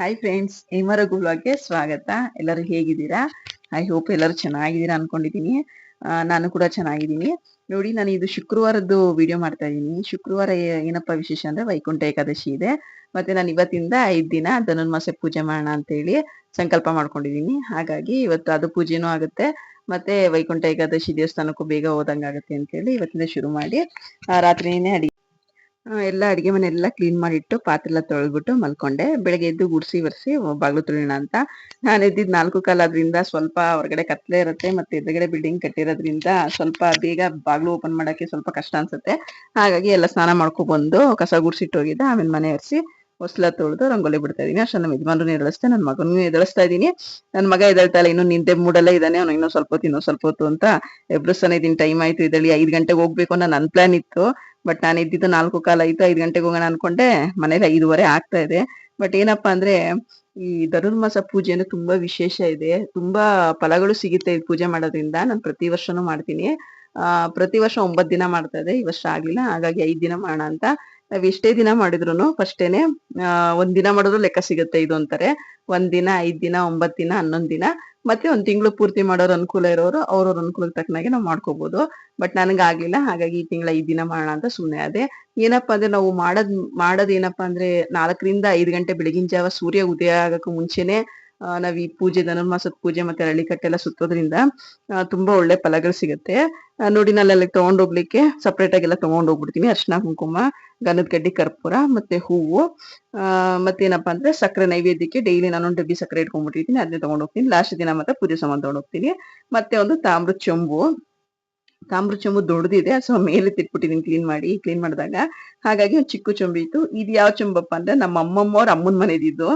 Hi friends ಹೇಮರ ಬ್ಲಾಗ್ಗೆ ಸ್ವಾಗತ. ಎಲ್ಲರೂ ಹೇಗಿದ್ದೀರಾ? ಐ ಹೋಪ್ ಎಲ್ಲರೂ ಚೆನ್ನಾಗಿದ್ದೀರಾ ಅನ್ಕೊಂಡಿದ್ದೀನಿ. ನಾನು ಕೂಡ ಚೆನ್ನಾಗಿದ್ದೀನಿ. ನೋಡಿ, ನಾನು ಇದು ಶುಕ್ರವಾರದ್ದು ವಿಡಿಯೋ ಮಾಡ್ತಾ ಇದ್ದೀನಿ. ಶುಕ್ರವಾರ ಏನಪ್ಪ ವಿಶೇಷ ಅಂದ್ರೆ ವೈಕುಂಠ ಏಕಾದಶಿ ಇದೆ. ಮತ್ತೆ ನಾನು ಇವತ್ತಿಂದ ಐದ್ ದಿನ ಧನುರ್ಮಾಸ ಪೂಜೆ ಮಾಡೋಣ ಅಂತ ಹೇಳಿ ಸಂಕಲ್ಪ ಮಾಡ್ಕೊಂಡಿದ್ದೀನಿ. ಹಾಗಾಗಿ ಇವತ್ತು ಅದು ಪೂಜೆನೂ ಆಗುತ್ತೆ. ಮತ್ತೆ ವೈಕುಂಠ ಏಕಾದಶಿ ದೇವಸ್ಥಾನಕ್ಕೂ ಬೇಗ ಹೋದಂಗಾಗುತ್ತೆ ಅಂತ ಹೇಳಿ ಇವತ್ತಿಂದ ಶುರು ಮಾಡಿ ರಾತ್ರಿನೇ ಅಡಿಗೆ ಎಲ್ಲ ಅಡಿಗೆ ಮನೆ ಎಲ್ಲ ಕ್ಲೀನ್ ಮಾಡಿಟ್ಟು ಪಾತ್ರೆ ಎಲ್ಲ ತೊಳೆದ್ಬಿಟ್ಟು ಮಲ್ಕೊಂಡೆ. ಬೆಳಗ್ಗೆ ಎದ್ದು ಗುಡ್ಸಿ ಒರೆಸಿ ಬಾಗ್ಲು ತುಳಿಯೋಣ ಅಂತ. ನಾನು ಎದ್ದಿದ್ ನಾಲ್ಕು ಕಾಲ ಆದ್ರಿಂದ ಸ್ವಲ್ಪ ಹೊರಗಡೆ ಕತ್ಲೆ ಇರುತ್ತೆ ಮತ್ತೆ ಎದುರುಗಡೆ ಬಿಲ್ಡಿಂಗ್ ಕಟ್ಟಿರೋದ್ರಿಂದ ಸ್ವಲ್ಪ ಬೇಗ ಬಾಗ್ಲು ಓಪನ್ ಮಾಡಕ್ಕೆ ಸ್ವಲ್ಪ ಕಷ್ಟ ಅನ್ಸುತ್ತೆ. ಹಾಗಾಗಿ ಎಲ್ಲ ಸ್ನಾನ ಮಾಡ್ಕೊ ಬಂದು ಕಸ ಗುಡ್ಸಿಟ್ಟು ಹೋಗಿದ್ದೆ. ಆಮೇಲೆ ಮನೆ ಒರೆಸಿ ಹೊಸ್ಲ ತೊಳೆದು ರಂಗೋಲಿ ಬಿಡ್ತಾ ಇದೀನಿ ಅಷ್ಟೇ ನಮ್ಮ ಯಜಮಾನ್ರು ಎದಳಿಸ್ತೆ ನನ್ನ ಮಗನೂ ಎದಳಿಸ್ತಾ ಇದೀನಿ ನನ್ನ ಮಗ ಎದಳ್ತಾ ಇಲ್ಲ, ಇನ್ನು ನಿಂದೆ ಮೂಡಲ್ಲ ಇದ್ದಾನೆ, ಅವ್ನು ಇನ್ನೂ ಸ್ವಲ್ಪ ಹೊತ್ತು ಸ್ವಲ್ಪ ಹೊತ್ತು ಅಂತ ಎಬ್ರಿಸ್ತಾನೆ ಇದೀನಿ ಟೈಮ್ ಆಯ್ತು ಇದಳಿ ಐದು ಗಂಟೆಗೆ ಹೋಗ್ಬೇಕು ಅನ್ನೋ ನನ್ನ ಪ್ಲಾನ್ ಇತ್ತು. ಬಟ್ ನಾನು ಇದ್ದಿದ್ದು ನಾಲ್ಕು ಕಾಲ ಆಯ್ತು ಐದು ಗಂಟೆಗೆ ಹೋಗೋಣ ಅನ್ಕೊಂಡೆ, ಮನೇಲಿ ಐದುವರೆ ಆಗ್ತಾ ಇದೆ. ಬಟ್ ಏನಪ್ಪಾ ಅಂದ್ರೆ, ಈ ಧನುರ್ಮಾಸ ಪೂಜೆ ಅಂದ್ರೆ ತುಂಬಾ ವಿಶೇಷ ಇದೆ. ತುಂಬಾ ಫಲಗಳು ಸಿಗುತ್ತೆ ಈ ಪೂಜೆ ಮಾಡೋದ್ರಿಂದ. ನಾನು ಪ್ರತಿ ವರ್ಷನೂ ಮಾಡ್ತೀನಿ. ಆ, ಪ್ರತಿ ವರ್ಷ ಒಂಬತ್ ದಿನ ಮಾಡ್ತಾ ಇದೆ ಈ ವರ್ಷ ಆಗ್ಲಿಲ್ಲ, ಹಾಗಾಗಿ ಐದ್ ದಿನ ಮಾಡೋಣ ಅಂತ. ನಾವ್ ಎಷ್ಟೇ ದಿನ ಮಾಡಿದ್ರು ಫಸ್ಟೇನೆ ಒಂದ್ ದಿನ ಮಾಡಿದ್ರು ಲೆಕ್ಕ ಸಿಗುತ್ತೆ ಇದು ಅಂತಾರೆ. ಒಂದ್ ದಿನ, ಐದ್ ದಿನ ಒಂಬತ್ ದಿನ, ಹನ್ನೊಂದ್ ದಿನ, ಮತ್ತೆ ಒಂದ್ ತಿಂಗಳು ಪೂರ್ತಿ ಮಾಡೋರ್ ಅನುಕೂಲ ಇರೋರು, ಅವ್ರವ್ರ ಅನುಕೂಲಕ್ಕೆ ತಕ್ಕನಾಗೆ ನಾವು ಮಾಡ್ಕೋಬಹುದು ಬಟ್ ನನಗೆ ಆಗ್ಲಿಲ್ಲ, ಹಾಗಾಗಿ ಈ ತಿಂಗಳ ಐದ್ ದಿನ ಮಾಡೋಣ ಅಂತ ಸುಮ್ನೆ ಅದೇ ಏನಪ್ಪಾ ಅಂದ್ರೆ ನಾವು ಮಾಡದ್, ಮಾಡೋದ್ ಏನಪ್ಪಾ ಅಂದ್ರೆ ನಾಲ್ಕರಿಂದ ಐದ್ ಗಂಟೆ ಬೆಳಗಿನ ಜಾವ ಸೂರ್ಯ ಉದಯ ಆಗಕ್ಕೂ ಮುಂಚೆನೆ ನಾವ್ ಈ ಪೂಜೆ ಧನುರ್ಮಾಸದ ಪೂಜೆ ಮತ್ತೆ ಹಳ್ಳಿಕಟ್ಟೆಲ್ಲ ಸುತ್ತೋದ್ರಿಂದ ತುಂಬಾ ಒಳ್ಳೆ ಫಲಗಳು ಸಿಗುತ್ತೆ. ನೋಡಿ ನಾನು ಅಲ್ಲಿ ತಗೊಂಡ್ ಹೋಗ್ಲಿಕ್ಕೆ ಸಪ್ರೇಟ್ ಆಗಿ ಎಲ್ಲ ತಗೊಂಡ್ ಹೋಗ್ಬಿಡ್ತೀನಿ. ಅರ್ಶಿನ ಕುಂಕುಮ, ಗಂಧದ ಕಡ್ಡಿ ಕರ್ಪೂರ ಮತ್ತೆ ಹೂವು. ಮತ್ತೇನಪ್ಪಾ ಅಂದ್ರೆ ಸಕ್ಕರೆ ನೈವೇದ್ಯಕ್ಕೆ ಡೈಲಿ ನಾನು ಡಬ್ಬಿ ಸಕ್ಕರೆ ಇಟ್ಕೊಂಡ್ಬಿಟ್ಟಿರ್ತೀನಿ. ಅದನ್ನೇ ತಗೊಂಡ್ ಹೋಗ್ತೀನಿ. ಲಾಸ್ಟ್ ದಿನ ಮತ್ತೆ ಪೂಜೆ ಸಾಮಾನು ತಗೊಂಡ್ ಹೋಗ್ತೀನಿ. ಮತ್ತೆ ಒಂದು ತಾಮ್ರದ ಚೊಂಬು. ತಾಮ್ರ ಚೊಂಬು ದೊಡ್ಡದಿದೆ ಸೊ ಮೇಲೆ ತಿಟ್ಬಿಟ್ಟಿದೀನಿ ಕ್ಲೀನ್ ಮಾಡಿ ಕ್ಲೀನ್ ಮಾಡಿದಾಗ. ಹಾಗಾಗಿ ಒಂದು ಚಿಕ್ಕ ಚೊಂಬು ಇತ್ತು. ಇದು ಯಾವ ಚೊಂಬಪ್ಪ ಅಂದ್ರೆ ನಮ್ಮ ಅಮ್ಮಮ್ಮ ಅವ್ರ ಅಮ್ಮನ ಮನೆದಿದ್ದು.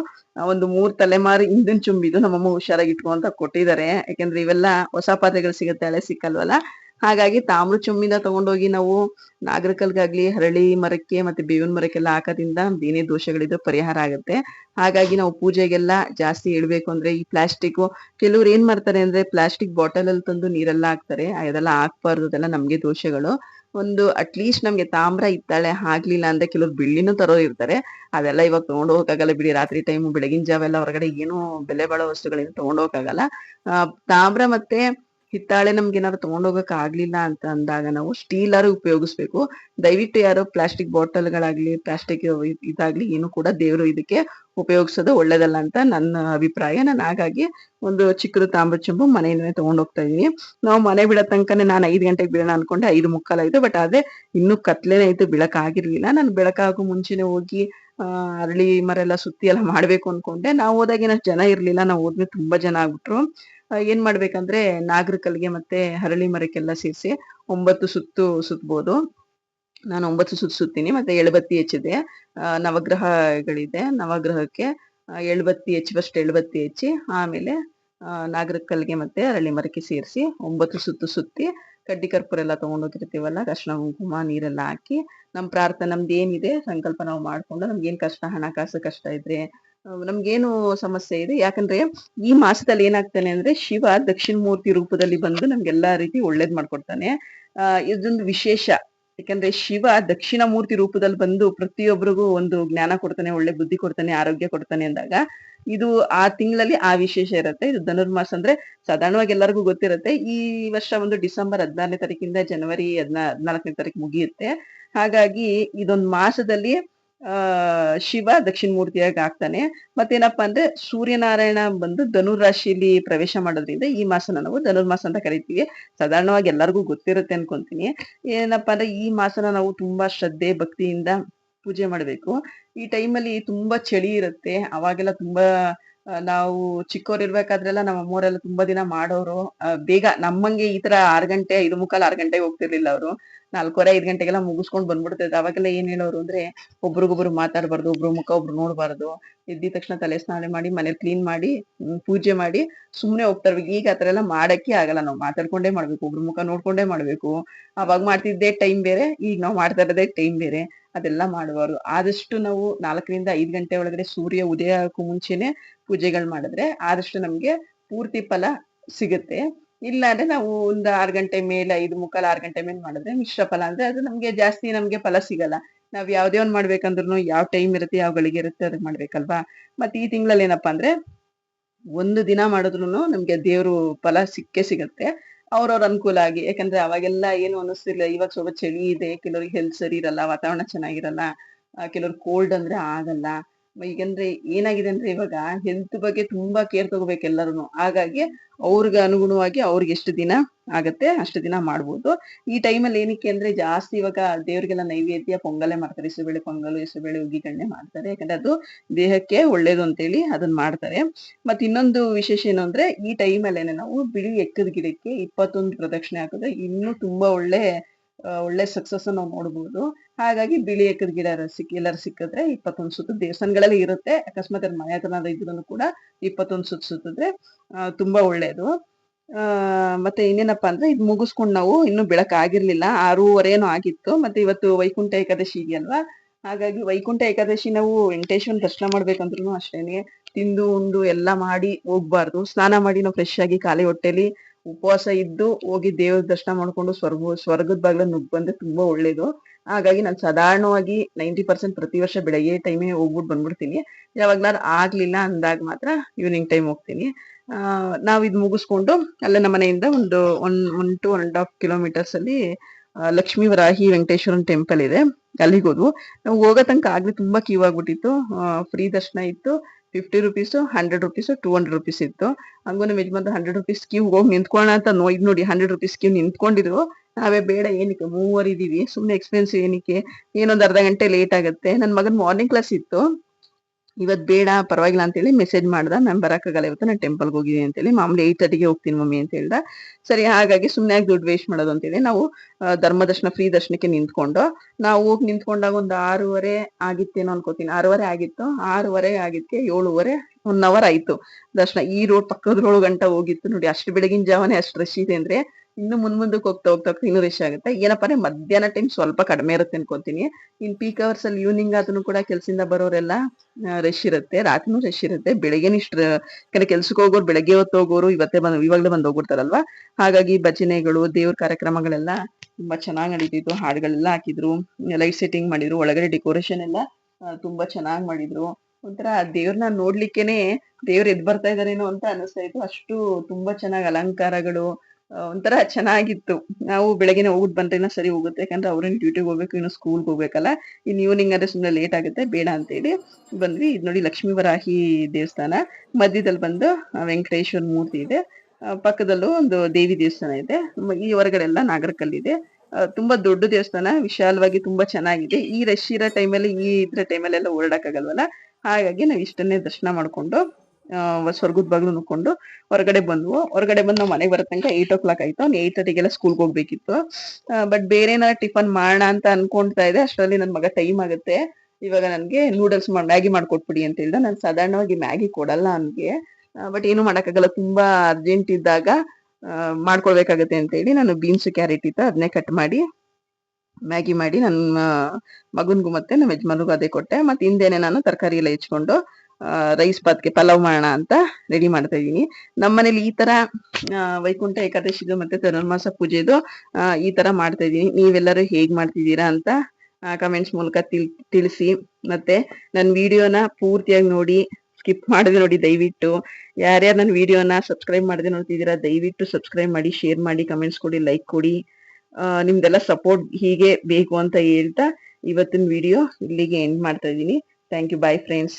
ಒಂದು ಮೂರ್ ತಲೆಮಾರು ಹಿಂದಿನ ಚೊಂಬಿದು ನಮ್ಮಮ್ಮ ಹುಷಾರಾಗಿ ಇಟ್ಕೊಂತ ಕೊಟ್ಟಿದ್ದಾರೆ. ಯಾಕಂದ್ರೆ ಇವೆಲ್ಲ ಹೊಸ ಪಾತ್ರೆಗಳು ಸಿಗುತ್ತೆ, ಹಳೆ ಸಿಕ್ಕಲ್ವಲ್ಲ. ಹಾಗಾಗಿ ತಾಮ್ರ ಚುಮ್ಮಿನ ತಗೊಂಡೋಗಿ ನಾವು ನಾಗರಕಲ್ಗಾಗ್ಲಿ ಹರಳಿ ಮರಕ್ಕೆ ಮತ್ತೆ ಬೇವಿನ ಮರಕ್ಕೆಲ್ಲ ಹಾಕೋದ್ರಿಂದ ಏನೇ ದೋಷಗಳಿದ್ರು ಪರಿಹಾರ ಆಗುತ್ತೆ. ಹಾಗಾಗಿ ನಾವು ಪೂಜೆಗೆಲ್ಲ ಜಾಸ್ತಿ ಇಡ್ಬೇಕು ಅಂದ್ರೆ ಈ ಪ್ಲಾಸ್ಟಿಕ್ ಕೆಲವ್ರು ಏನ್ ಮಾಡ್ತಾರೆ ಅಂದ್ರೆ ಪ್ಲಾಸ್ಟಿಕ್ ಬಾಟಲ್ ಅಲ್ಲಿ ತಂದು ನೀರೆಲ್ಲ ಹಾಕ್ತಾರೆ. ಅದೆಲ್ಲ ಹಾಕ್ಬಾರ್ದು ಅದೆಲ್ಲ ನಮ್ಗೆ ದೋಷಗಳು. ಒಂದು ಅಟ್ಲೀಸ್ಟ್ ನಮ್ಗೆ ತಾಮ್ರ ಇತ್ತಾಳೆ ಆಗ್ಲಿಲ್ಲ ಅಂದ್ರೆ ಕೆಲವ್ರು ಬೆಳ್ಳಿನೂ ತರೋ ಇರ್ತಾರೆ. ಅದೆಲ್ಲ ಇವಾಗ ತಗೊಂಡು ಹೋಗಕ್ಕಾಗಲ್ಲ ಬಿಡಿ. ರಾತ್ರಿ ಟೈಮ್ ಬೆಳಗಿನ ಜಾವ ಎಲ್ಲ ಹೊರಗಡೆ ಏನು ಬೆಲೆ ಬಾಳೋ ವಸ್ತುಗಳೇನು ತಗೊಂಡ್ ಹೋಗಕ್ಕಾಗಲ್ಲ. ಆ, ತಾಮ್ರ ಮತ್ತೆ ಹಿತ್ತಾಳೆ ನಮ್ಗೆ ಏನಾದ್ರು ತಗೊಂಡ್ ಹೋಗಕ್ ಆಗ್ಲಿಲ್ಲ ಅಂತ ಅಂದಾಗ ನಾವು ಸ್ಟೀಲ್ ಆರು ಉಪಯೋಗಿಸ್ಬೇಕು. ದಯವಿಟ್ಟು ಯಾರು ಪ್ಲಾಸ್ಟಿಕ್ ಬಾಟಲ್ಗಳಾಗ್ಲಿ ಪ್ಲಾಸ್ಟಿಕ್ ಇದಾಗ್ಲಿ ಏನು ಕೂಡ ದೇವರು ಇದಕ್ಕೆ ಉಪಯೋಗಿಸೋದು ಒಳ್ಳೇದಲ್ಲ ಅಂತ ನನ್ನ ಅಭಿಪ್ರಾಯ. ನಾನು ಹಾಗಾಗಿ ಒಂದು ಚಿಕ್ಕದು ತಾಮ್ರ ಚೆಂಬು ಮನೆಯಿಂದನೇ ತಗೊಂಡೋಗ್ತಾ ಇದೀನಿ ನಾವು ಮನೆ ಬಿಡೋ ತನಕನೇ ನಾನು ಐದು ಗಂಟೆಗೆ ಬೀಳೋಣ ಅನ್ಕೊಂಡೆ ಐದು ಮುಕ್ಕಾಲ್ ಆಯ್ತು, ಬಟ್ ಆದ್ರೆ ಇನ್ನೂ ಕತ್ಲೆನೇ ಆಯ್ತು ಬೆಳಕಾಗಿರ್ಲಿಲ್ಲ ನಾನು ಬೆಳಕಾಗೋ ಮುಂಚೆನೆ ಹೋಗಿ ಅರಳಿ ಮರ ಎಲ್ಲಾ ಸುತ್ತಿ ಎಲ್ಲ ಮಾಡ್ಬೇಕು ಅನ್ಕೊಂಡೆ. ನಾವು ಹೋದಾಗ ಏನಷ್ಟು ಜನ ಇರ್ಲಿಲ್ಲ. ನಾವು ಹೋದ್ಮೇಲೆ ತುಂಬಾ ಜನ ಆಗ್ಬಿಟ್ರು. ಏನ್ ಮಾಡ್ಬೇಕಂದ್ರೆ ನಾಗರಕಲ್ಗೆ ಮತ್ತೆ ಹರಳಿ ಮರಕ್ಕೆಲ್ಲ ಸೇರಿಸಿ ಒಂಬತ್ತು ಸುತ್ತು ಸುತ್ತಬಹುದು ನಾನು ಒಂಬತ್ತು ಸುತ್ತು ಸುತ್ತೀನಿ. ಮತ್ತೆ ಎಳ್ಬತ್ತಿ ಹೆಚ್ಚಿದೆ. ನವಗ್ರಹಗಳಿದೆ. ನವಗ್ರಹಕ್ಕೆ ಎಳ್ಬತ್ತಿ ಹೆಚ್ಚಿ ಫಸ್ಟ್ ಎಳ್ಬತ್ತಿ ಹೆಚ್ಚಿ, ಆಮೇಲೆ ನಾಗರಕಲ್ಗೆ ಮತ್ತೆ ಅರಳಿ ಮರಕ್ಕೆ ಸೇರಿಸಿ ಒಂಬತ್ತು ಸುತ್ತು ಸುತ್ತಿ ಕಡ್ಡಿ ಕರ್ಪೂರ ಎಲ್ಲ ತಗೊಂಡೋಗಿರ್ತೀವಲ್ಲ ಕೃಷ್ಣ ಕುಂಕುಮ ನೀರೆಲ್ಲ ಹಾಕಿ ನಮ್ ಪ್ರಾರ್ಥನೆ ನಮ್ದು ಏನಿದೆ ಸಂಕಲ್ಪ ನಾವು ಮಾಡ್ಕೊಂಡು ನಮ್ಗೇನ್ ಕಷ್ಟ, ಹಣಕಾಸು ಕಷ್ಟ ಇದ್ರೆ ನಮ್ಗೇನು ಸಮಸ್ಯೆ ಇದೆ. ಯಾಕಂದ್ರೆ ಈ ಮಾಸದಲ್ಲಿ ಏನಾಗ್ತಾನೆ ಅಂದ್ರೆ ಶಿವ ದಕ್ಷಿಣ ಮೂರ್ತಿ ರೂಪದಲ್ಲಿ ಬಂದು ನಮ್ಗೆಲ್ಲಾ ರೀತಿ ಒಳ್ಳೇದ್ ಮಾಡ್ಕೊಡ್ತಾನೆ. ಇದೊಂದು ವಿಶೇಷ. ಯಾಕಂದ್ರೆ ಶಿವ ದಕ್ಷಿಣ ಮೂರ್ತಿ ರೂಪದಲ್ಲಿ ಬಂದು ಪ್ರತಿಯೊಬ್ಬರಿಗೂ ಒಂದು ಜ್ಞಾನ ಕೊಡ್ತಾನೆ, ಒಳ್ಳೆ ಬುದ್ಧಿ ಕೊಡ್ತಾನೆ, ಆರೋಗ್ಯ ಕೊಡ್ತಾನೆ ಅಂದಾಗ ಇದು ಆ ತಿಂಗಳಲ್ಲಿ ಆ ವಿಶೇಷ ಇರುತ್ತೆ. ಇದು ಧನುರ್ಮಾಸ ಅಂದ್ರೆ ಸಾಧಾರಣವಾಗಿ ಎಲ್ಲರಿಗೂ ಗೊತ್ತಿರುತ್ತೆ. ಈ ವರ್ಷ ಒಂದು ಡಿಸೆಂಬರ್ ಹದಿನಾರನೇ ತಾರೀಕಿಂದ ಜನವರಿ ಹದಿನಾ, ಹದಿನಾಲ್ಕನೇ ತಾರೀಕು ಮುಗಿಯುತ್ತೆ. ಹಾಗಾಗಿ ಇದೊಂದು ಮಾಸದಲ್ಲಿ ಆ, ಶಿವ ದಕ್ಷಿಣ ಮೂರ್ತಿಯಾಗಿ ಆಗ್ತಾನೆ. ಮತ್ತೇನಪ್ಪಾ ಅಂದ್ರೆ ಸೂರ್ಯನಾರಾಯಣ ಬಂದು ಧನುರ್ ರಾಶಿಯಲ್ಲಿ ಪ್ರವೇಶ ಮಾಡೋದ್ರಿಂದ ಈ ಮಾಸನ ನಾವು ಧನುರ್ಮಾಸ ಅಂತ ಕರಿತೀವಿ. ಸಾಧಾರಣವಾಗಿ ಎಲ್ಲರಿಗೂ ಗೊತ್ತಿರುತ್ತೆ ಅನ್ಕೊಂತೀನಿ. ಏನಪ್ಪಾ ಅಂದ್ರೆ ಈ ಮಾಸನ ನಾವು ತುಂಬಾ ಶ್ರದ್ಧೆ, ಭಕ್ತಿಯಿಂದ ಪೂಜೆ ಮಾಡ್ಬೇಕು. ಈ ಟೈಮಲ್ಲಿ ತುಂಬಾ ಚಳಿ ಇರುತ್ತೆ. ಅವಾಗೆಲ್ಲ ತುಂಬಾ ನಾವು ಚಿಕ್ಕವರಿರ್ಬೇಕಾದ್ರೆಲ್ಲ ನಮ್ಮ ಅಮ್ಮೋರೆಲ್ಲ ತುಂಬಾ ದಿನ ಮಾಡೋರು. ಬೇಗ ನಮ್ಮಂಗೆ ಈ ತರ ಆರ್ ಗಂಟೆ, ಐದು ಮುಕ್ಕಾಲ್ ಆರ್ ಗಂಟೆಗೆ ಹೋಗ್ತಿರ್ಲಿಲ್ಲ ಅವರು. ನಾಲ್ಕೂವರೆ ಐದ್ ಗಂಟೆಗೆಲ್ಲ ಮುಗಿಸ್ಕೊಂಡ್ ಬಂದ್ಬಿಡ್ತಿದ್ರು. ಅವಾಗೆಲ್ಲ ಏನ್ ಹೇಳೋರು ಅಂದ್ರೆ ಒಬ್ರಿಗೊಬ್ರು ಮಾತಾಡ್ಬಾರ್ದು, ಒಬ್ರು ಮುಖ ಒಬ್ರು ನೋಡ್ಬಾರ್ದು. ಎದ್ದಿದ ತಕ್ಷಣ ತಲೆ ಸ್ನಾನ ಮಾಡಿ ಮನೆ ಕ್ಲೀನ್ ಮಾಡಿ ಪೂಜೆ ಮಾಡಿ, ಸುಮ್ನೆ ಹೋಗ್ತಾರ. ಈಗ ಆತರ ಎಲ್ಲ ಮಾಡಕ್ಕೆ ಆಗಲ್ಲ ನಾವು. ಮಾತಾಡ್ಕೊಂಡೇ ಮಾಡ್ಬೇಕು, ಒಬ್ರು ಮುಖ ನೋಡ್ಕೊಂಡೇ ಮಾಡ್ಬೇಕು. ಅವಾಗ ಮಾಡ್ತಿದ್ದೆ ಟೈಮ್ ಬೇರೆ, ಈಗ ನಾವು ಮಾಡ್ತಾ ಇರೋದೇ ಟೈಮ್ ಬೇರೆ. ಅದೆಲ್ಲ ಮಾಡಬಾರ್ದು ಆದಷ್ಟು ನಾವು ನಾಲ್ಕರಿಂದ ಐದು ಗಂಟೆ ಒಳಗಡೆ ಸೂರ್ಯ ಉದಯಕ್ಕೂ ಮುಂಚೆನೆ ಪೂಜೆಗಳು ಮಾಡಿದ್ರೆ ಆದಷ್ಟು ನಮ್ಗೆ ಪೂರ್ತಿ ಫಲ ಸಿಗುತ್ತೆ. ಇಲ್ಲ ಅಂದ್ರೆ ನಾವು ಒಂದು ಆರು ಗಂಟೆ ಮೇಲೆ ಐದು ಮುಕ್ಕಾಲ್ ಆರ್ ಗಂಟೆ ಮೇಲೆ ಮಾಡಿದ್ರೆ ಮಿಶ್ರ ಫಲ ಅಂದ್ರೆ ಅದು ನಮ್ಗೆ ಜಾಸ್ತಿ ನಮ್ಗೆ ಫಲ ಸಿಗಲ್ಲ. ನಾವ್ ಯಾವ್ದೇ ಒಂದ್ ಮಾಡ್ಬೇಕಂದ್ರು ಯಾವ ಟೈಮ್ ಇರುತ್ತೆ, ಯಾವ ಗಳಿಗೆ ಇರುತ್ತೆ ಅದಕ್ಕೆ ಮಾಡ್ಬೇಕಲ್ವಾ? ಮತ್ತೆ ಈ ತಿಂಗಳಲ್ಲಿ ಏನಪ್ಪಾ ಅಂದ್ರೆ ಒಂದು ದಿನ ಮಾಡಿದ್ರು ನಮ್ಗೆ ದೇವ್ರು ಫಲ ಸಿಕ್ಕೇ ಸಿಗತ್ತೆ. ಅವ್ರವ್ರ ಅನುಕೂಲ ಆಗಿ, ಯಾಕಂದ್ರೆ ಅವಾಗೆಲ್ಲ ಏನು ಅನಿಸ್ತಿಲ್ಲ ಇವಾಗ ಸ್ವಲ್ಪ ಚಳಿ ಇದೆ, ಕೆಲವ್ರಿಗೆ ಹೆಲ್ತ್ ಸರಿ ಇರಲ್ಲ, ವಾತಾವರಣ ಚೆನ್ನಾಗಿರಲ್ಲ ಕೆಲವ್ರಿಗೆ ಕೋಲ್ಡ್ ಅಂದ್ರೆ ಆಗಲ್ಲ. ಈಗಂದ್ರೆ ಏನಾಗಿದೆ ಅಂದ್ರೆ ಇವಾಗ ಹೆಲ್ತ್ ಬಗ್ಗೆ ತುಂಬಾ ಕೇರ್ ತಗೋಬೇಕು ಎಲ್ಲರೂ ಹಾಗಾಗಿ ಅವ್ರಿಗೆ ಅನುಗುಣವಾಗಿ ಅವ್ರಿಗೆ ಎಷ್ಟು ದಿನ ಆಗತ್ತೆ ಅಷ್ಟು ದಿನ ಮಾಡ್ಬೋದು. ಈ ಟೈಮಲ್ಲಿ ಏನಕ್ಕೆ ಅಂದ್ರೆ ಜಾಸ್ತಿ ಇವಾಗ ದೇವ್ರಿಗೆಲ್ಲ ನೈವೇದ್ಯ ಪೊಂಗಲೇ ಮಾಡ್ತಾರೆ. ಇಸುಬೇಳೆ ಪೊಂಗಲು ಇಸುಬೇಳೆ ಉಗಿಗಣ್ಣೆ ಮಾಡ್ತಾರೆ. ಯಾಕಂದ್ರೆ ಅದು ದೇಹಕ್ಕೆ ಒಳ್ಳೇದು ಅಂತೇಳಿ ಅದನ್ನ ಮಾಡ್ತಾರೆ. ಮತ್ತೆ ಇನ್ನೊಂದು ವಿಶೇಷ ಏನು ಅಂದ್ರೆ ಈ ಟೈಮಲ್ಲೇನೆ ನಾವು ಬಿಳಿ ಎಕ್ಕದ ಗಿಡಕ್ಕೆ ಇಪ್ಪತ್ತೊಂದು ಪ್ರದಕ್ಷಿಣೆ ಹಾಕಿದ್ರೆ ಇನ್ನೂ ತುಂಬಾ ಒಳ್ಳೆ ಒಳ್ಳೆ ಸಕ್ಸಸ್ ನಾವು ನೋಡ್ಬೋದು. ಹಾಗಾಗಿ ಬಿಳಿ ಎಕ್ಕದ ಗಿಡ ಸಿಕ್, ಎಲ್ಲರೂ ಸಿಕ್ಕಿದ್ರೆ ಇಪ್ಪತ್ತೊಂದು ಸುತ್ತ ದೇವಸ್ಥಾನಗಳಲ್ಲಿ ಇರುತ್ತೆ. ಅಕಸ್ಮಾತ್ ಮನೆ ಹತ್ರನಾದ ಇದ್ರು ಕೂಡ ಇಪ್ಪತ್ತೊಂದು ಸುತ್ತ ಸುತ್ತಿದ್ರೆ ತುಂಬಾ ಒಳ್ಳೇದು. ಮತ್ತೆ ಇನ್ನೇನಪ್ಪಾ ಅಂದ್ರೆ ಇದು ಮುಗಿಸ್ಕೊಂಡು ನಾವು ಇನ್ನು ಬೆಳಕ್ ಆಗಿರ್ಲಿಲ್ಲ ಆರೂವರೆನೋ ಆಗಿತ್ತು. ಮತ್ತೆ ಇವತ್ತು ವೈಕುಂಠ ಏಕಾದಶಿ ಇದೆಯಲ್ವಾ ಹಾಗಾಗಿ ವೈಕುಂಠ ಏಕಾದಶಿ ನಾವು ವೆಂಕಟೇಶ್ವರನ ದರ್ಶನ ಮಾಡ್ಬೇಕಂದ್ರೂ ಅಷ್ಟೇನೆ. ತಿಂದು, ಉಂಡು ಎಲ್ಲ ಮಾಡಿ ಹೋಗ್ಬಾರ್ದು. ಸ್ನಾನ ಮಾಡಿ ನಾವು ಫ್ರೆಶ್ ಆಗಿ ಖಾಲಿ ಹೊಟ್ಟೆಲಿ ಉಪವಾಸ ಇದ್ದು ಹೋಗಿ ದೇವ್ರ ದರ್ಶನ ಮಾಡ್ಕೊಂಡು ಸ್ವರ್ಗ, ಸ್ವರ್ಗದ ಬಾಗ್ಲ ನುಗ್ ಬಂದ್ರೆ ತುಂಬಾ ಒಳ್ಳೇದು. ಹಾಗಾಗಿ ನಾನು ಸಾಧಾರಣವಾಗಿ ನೈಂಟಿ ಪರ್ಸೆಂಟ್ ಪ್ರತಿ ವರ್ಷ ಬೆಳಗ್ಗೆ ಟೈಮೇ ಹೋಗ್ಬಿಟ್ಟು ಬಂದ್ಬಿಡ್ತೀನಿ. ಯಾವಾಗ್ಲಾರು ಆಗ್ಲಿಲ್ಲ ಅಂದಾಗ ಮಾತ್ರ ಈವ್ನಿಂಗ್ ಟೈಮ್ ಹೋಗ್ತೀನಿ. ನಾವ್ ಇದ್ ಮುಗಿಸ್ಕೊಂಡು ಅಲ್ಲೇ ನಮ್ಮ ಮನೆಯಿಂದ ಒಂದು one one two one and half kilometres ಅಲ್ಲಿ ಲಕ್ಷ್ಮೀ ವರಾಹಿ ವೆಂಕಟೇಶ್ವರನ್ ಟೆಂಪಲ್ ಇದೆ. ಅಲ್ಲಿಗೆ ಹೋದ್ವು. ನಾವು ಹೋಗೋ ತನಕ ಆಗ್ಲಿ ತುಂಬಾ ಕ್ಯೂ ಆಗ್ಬಿಟ್ಟಿತ್ತು. ಫ್ರೀ ದರ್ಶನ ಇತ್ತು. Fifty rupees hundred rupees two hundred rupees ಇತ್ತು. ಹಂಗೂ ನಮ್ಮ ಯಜಮಾನ್ ಹಂಡ್ರೆಡ್ ರುಪೀಸ್ ಕ್ಯೂ ಹೋಗಿ ನಿಂತ್ಕೊಳ್ಳೋಣ ಅಂತ ನೋ ಇದ್ ನೋಡಿ ಹಂಡ್ರೆಡ್ ರುಪೀಸ್ ಕ್ಯೂ ನಿಂತ್ಕೊಂಡಿದ್ರು. ನಾವೇ ಬೇಡ ಏನಕ್ಕೆ, ಮೂವರ್ ಇದೀವಿ ಸುಮ್ಮನೆ ಎಕ್ಸ್ಪೆನ್ಸಿವ್ ಏನಕ್ಕೆ, ಏನೊಂದು ಅರ್ಧ ಗಂಟೆ ಲೇಟ್ ಆಗುತ್ತೆ. ನನ್ನ ಮಗನ ಮಾರ್ನಿಂಗ್ ಕ್ಲಾಸ್ ಇತ್ತು. ಇವತ್ ಬೇಡ, ಪರವಾಗಿಲ್ಲ ಅಂತ ಹೇಳಿ ಮೆಸೇಜ್ ಮಾಡ್ದ. ನಾನ್ ಬರಕಾಗಲ್ಲ ಇವತ್ತು ನಾನು ಟೆಂಪಲ್ಗೆ ಹೋಗಿದ್ದೀನಿ ಅಂತೇಳಿ. ಮಾಮೂಲಿ ಏಟ್ ತರ್ಟಿಗೆ ಹೋಗ್ತೀನಿ ಮಮ್ಮಿ ಅಂತ ಹೇಳ್ದ. ಸರಿ, ಹಾಗಾಗಿ ಸುಮ್ಮನೆ ದುಡ್ಡು ವೇಸ್ಟ್ ಮಾಡೋದು ಅಂತೇಳಿ ನಾವು ಧರ್ಮ ದರ್ಶನ ಫ್ರೀ ದರ್ಶನಕ್ಕೆ ನಿಂತ್ಕೊಂಡು, ನಾವು ಹೋಗಿ ನಿಂತ್ಕೊಂಡಾಗ ಒಂದು ಆರೂವರೆ ಆಗಿತ್ತೇನೋ ಅನ್ಕೋತೀನಿ. ಆರೂವರೆ ಆಗಿತ್ತು. ಆರೂವರೆ ಆಗಿದ್ಕೆ ಏಳುವರೆ ಒನ್ ಅವರ್ ಆಯ್ತು. ದರ್ಶನ, ಈ ರೋಡ್ ಪಕ್ಕದ ರೋಡ್ ಗಂಟ ಹೋಗಿತ್ತು ನೋಡಿ. ಅಷ್ಟು ಬೆಳಗಿನ ಜಾವನೆ ಅಷ್ಟು ರಶ್ ಇದೆ ಅಂದ್ರೆ ಇನ್ನು ಮುಂದ್ ಮುಂದಕ್ಕೆ ಹೋಗ್ತಾ ಹೋಗ್ತಾ ಇನ್ನು ರಶ್ ಆಗುತ್ತೆ. ಏನಪ್ಪಾ ಅಂದ್ರೆ ಮಧ್ಯಾಹ್ನ ಟೈಮ್ ಸ್ವಲ್ಪ ಕಡಿಮೆ ಇರುತ್ತೆ ಅನ್ಕೋತೀನಿ. ಇನ್ ಪೀಕ್ ಅವರ್ಸ್ ಅಲ್ಲಿ ಈವ್ನಿಂಗ್ ಆದ್ರೂ ಕೂಡ ಕೆಲ್ಸದಿಂದ ಬರೋರೆಲ್ಲ ರಶ್ ಇರುತ್ತೆ. ರಾತ್ರಿನೂ ರಶ್ ಇರುತ್ತೆ. ಬೆಳಗ್ಗೆ ಇಷ್ಟ ಕೆಲ್ಸಕ್ಕೆ ಹೋಗೋರು ಬೆಳಗ್ಗೆ ಹೊತ್ತು ಹೋಗೋರು, ಇವತ್ತೇ ಬಂದು, ಇವಾಗಲೇ ಬಂದು ಹೋಗ್ಬಿಡ್ತಾರಲ್ವಾ? ಹಾಗಾಗಿ ಭಜನೆಗಳು, ದೇವ್ರ ಕಾರ್ಯಕ್ರಮಗಳೆಲ್ಲ ತುಂಬಾ ಚೆನ್ನಾಗಿ ನಡೀತಿತ್ತು. ಹಾಡುಗಳೆಲ್ಲ ಹಾಕಿದ್ರು ಲೈಟ್ ಸೆಟ್ಟಿಂಗ್ ಮಾಡಿದ್ರು, ಒಳಗಡೆ ಡೆಕೋರೇಷನ್ ಎಲ್ಲ ತುಂಬಾ ಚೆನ್ನಾಗಿ ಮಾಡಿದ್ರು. ಒಂಥರ ದೇವ್ರನ್ನ ನೋಡ್ಲಿಕ್ಕೇನೆ ದೇವ್ರ ಎದ್ ಬರ್ತಾ ಇದಾರೇನೋ ಅಂತ ಅನಿಸ್ತಾ ಇತ್ತು. ಅಷ್ಟು ತುಂಬಾ ಚೆನ್ನಾಗಿ ಅಲಂಕಾರಗಳು ಒಂಥರ ಚೆನ್ನಾಗಿತ್ತು. ನಾವು ಬೆಳಗ್ಗೆ ಹೋಗ್ಬಿಟ್ಟು ಬಂದ್ರೆ ಸರಿ ಹೋಗುತ್ತೆ. ಯಾಕಂದ್ರೆ ಅವ್ರೇನು ಡ್ಯೂಟಿಗೆ ಹೋಗ್ಬೇಕು, ಇನ್ನು ಸ್ಕೂಲ್ಗೆ ಹೋಗ್ಬೇಕಲ್ಲ. ಇನ್ ಈವ್ನಿಂಗ್ ಅಂದ್ರೆ ಸುಮ್ಮನೆ ಲೇಟ್ ಆಗುತ್ತೆ. ಬೇಡ ಅಂತ ಹೇಳಿ ಬಂದ್ವಿ. ಇದು ನೋಡಿ ಲಕ್ಷ್ಮೀ ವರಾಹಿ ದೇವಸ್ಥಾನ. ಮಧ್ಯದಲ್ಲಿ ಬಂದು ವೆಂಕಟೇಶ್ವರ ಮೂರ್ತಿ ಇದೆ. ಪಕ್ಕದಲ್ಲೂ ಒಂದು ದೇವಿ ದೇವಸ್ಥಾನ ಇದೆ. ಈ ಹೊರಗಡೆ ಎಲ್ಲ ನಾಗರಕಲ್ಲಿದೆ ತುಂಬಾ ದೊಡ್ಡ ದೇವಸ್ಥಾನ. ವಿಶಾಲವಾಗಿ ತುಂಬಾ ಚೆನ್ನಾಗಿದೆ. ಈ ರಶ್ ಇರೋ ಟೈಮಲ್ಲಿ ಈ ಇದ್ರ ಟೈಮಲ್ಲೆಲ್ಲ ಓಡಾಡಕ್ಕಾಗಲ್ವಲ್ಲ? ಹಾಗಾಗಿ ನಾವು ಇಷ್ಟನ್ನೇ ದರ್ಶನ ಮಾಡ್ಕೊಂಡು ಸ್ವರ್ಗದ ಬಾಗಿಲು ನೋಡ್ಕೊಂಡು ಹೊರಗಡೆ ಬಂದ್ವು. ಹೊರಗಡೆ ಬಂದು ನಾವು ಮನೆಗೆ ಬರೋ ತನಕ ಏಟ್ ಓ ಕ್ಲಾಕ್ ಆಯ್ತು. ಅವ್ನು ತರ್ಟಿಗೆಲ್ಲ ಸ್ಕೂಲ್ಗೆ ಹೋಗ್ಬೇಕಿತ್ತು. ಬಟ್ ಬೇರೆ ಏನಾರ ಟಿಫನ್ ಮಾಡೋಣ ಅಂತ ಅನ್ಕೊಂತಾ ಇದೆ ಅಷ್ಟರಲ್ಲಿ ನನ್ನ ಮಗ ಟೈಮ್ ಆಗುತ್ತೆ. ಇವಾಗ ನನಗೆ ನೂಡಲ್ಸ್ ಮ್ಯಾಗಿ ಮಾಡ್ಕೊಟ್ಬಿಡಿ ಅಂತ ಹೇಳ್ದ. ನಾನು ಸಾಧಾರಣವಾಗಿ ಮ್ಯಾಗಿ ಕೊಡಲ್ಲ ಅವನಿಗೆ. ಬಟ್ ಏನು ಮಾಡೋಕ್ಕಾಗಲ್ಲ. ತುಂಬಾ ಅರ್ಜೆಂಟ್ ಇದ್ದಾಗ ಮಾಡ್ಕೊಳ್ಬೇಕಾಗತ್ತೆ ಅಂತ ಹೇಳಿ ನಾನು ಬೀನ್ಸ್ ಕ್ಯಾರೆಟ್ ಇತ್ತು. ಅದನ್ನೇ ಕಟ್ ಮಾಡಿ, ಮ್ಯಾಗಿ ಮಾಡಿ ನನ್ನ ಮಗನಿಗೂ ಮತ್ತೆ ನಮ್ಮ ಯಜಮಾನ್ಗೂ ಅದೇ ಕೊಟ್ಟೆ. ಮತ್ತೆ ಹಿಂದೆನೆ ನಾನು ತರಕಾರಿ ಎಲ್ಲ ಹೆಚ್ಕೊಂಡು ರೈಸ್ ಪಾತ್ಗೆ ಪಲಾವ್ ಮಾಡೋಣ ಅಂತ ರೆಡಿ ಮಾಡ್ತಾ ಇದ್ದೀನಿ. ನಮ್ಮನೇಲಿ ಈ ತರ ವೈಕುಂಠ ಏಕಾದಶಿದು ಮತ್ತೆ ಧನುರ್ಮಾಸ ಪೂಜೆದು ಈ ತರ ಮಾಡ್ತಾ ಇದ್ದೀನಿ. ನೀವೆಲ್ಲರೂ ಹೇಗ್ ಮಾಡ್ತಿದ್ದೀರಾ ಅಂತ ಕಮೆಂಟ್ಸ್ ಮೂಲಕ ತಿಳ್, ತಿಳಿಸಿ. ಮತ್ತೆ ನನ್ನ ವಿಡಿಯೋನ ಪೂರ್ತಿಯಾಗಿ ನೋಡಿ ಸ್ಕಿಪ್ ಮಾಡಿದೆ ನೋಡಿ ದಯವಿಟ್ಟು. ಯಾರ್ಯಾರು ನನ್ನ ವಿಡಿಯೋನ ಸಬ್ಸ್ಕ್ರೈಬ್ ಮಾಡದೆ ನೋಡ್ತಿದ್ದೀರಾ, ದಯವಿಟ್ಟು ಸಬ್ಸ್ಕ್ರೈಬ್ ಮಾಡಿ ಶೇರ್ ಮಾಡಿ ಕಮೆಂಟ್ಸ್ ಕೊಡಿ ಲೈಕ್ ಕೊಡಿ. ನಿಮ್ದೆಲ್ಲ ಸಪೋರ್ಟ್ ಹೀಗೆ ಬೇಕು ಅಂತ ಹೇಳ್ತಾ ಇವತ್ತಿನ ವಿಡಿಯೋ ಇಲ್ಲಿಗೆ ಎಂಡ್ ಮಾಡ್ತಾ ಇದ್ದೀನಿ. Thank you bye friends